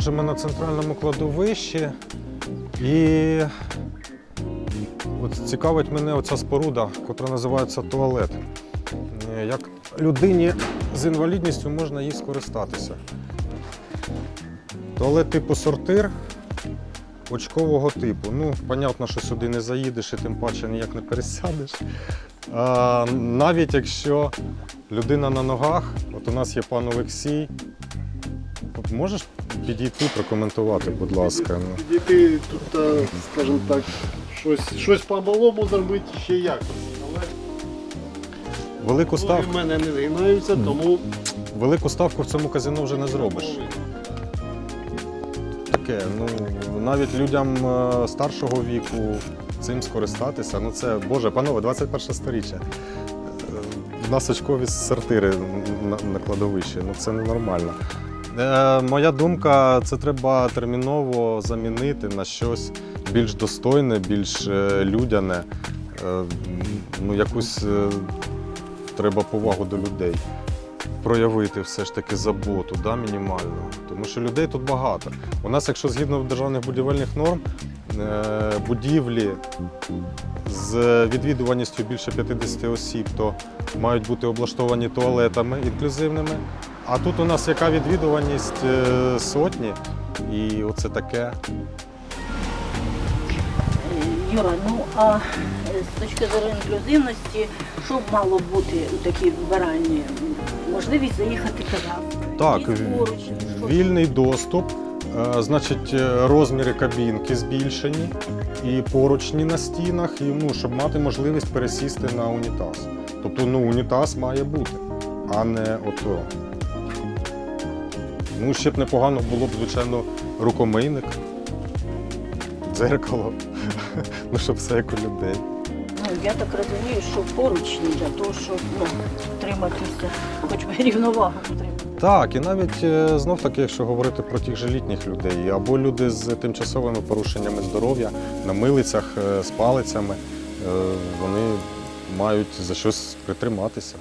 Отже, ми на центральному кладовищі і от цікавить мене оця споруда, яка називається туалет. Е, Як людині з інвалідністю можна їй скористатися. Туалет типу сортир очкового типу. Ну, понятно, що сюди не заїдеш і тим паче ніяк не пересядеш. А, навіть якщо людина на ногах, от у нас є пан Олексій. Можеш підійти, прокоментувати, будь ласка. Підійти тут, е, скажімо так, щось, щось по-малому зробити ще якось. Але Велику, ноги став, в мене не згинаються, тому велику ставку в цьому казино вже не зробиш. Таке, ну навіть людям е, старшого віку цим скористатися. Ну це Боже, панове, 21 сторіччя. Е, В нас очкові сортири на, на кладовищі. Ну це ненормально. Е, моя думка, це треба терміново замінити на щось більш достойне, більш е, людяне. Е, ну, якусь треба повагу до людей проявити все ж таки заботу, да, мінімальну. Тому що людей тут багато. У нас, якщо згідно державних будівельних норм, будівлі з відвідуваністю більше 50 осіб, то мають бути облаштовані туалетами інклюзивними. А тут у нас яка відвідуваність е, сотні, і оце таке. Юра, ну а е, з точки зору інклюзивності, що б мало бути у такій вбиральні? Можливість заїхати туди? Так, поруч, вільний доступ, е, значить, розміри кабінки збільшені і поручні на стінах, і, ну, щоб мати можливість пересісти на унітаз. Тобто ну, унітаз має бути, а не ото. Ну, ще б непогано було б, звичайно, рукомийник, дзеркало. Ну, щоб все як у людей. Ну, я так розумію, що поручні для того, щоб ну, утриматися, хоч би рівновагу утримати. Так, і навіть е, знов таки, якщо говорити про тих же літніх людей, або люди з тимчасовими порушеннями здоров'я на милицях е, з палицями, е, вони мають за щось притриматися.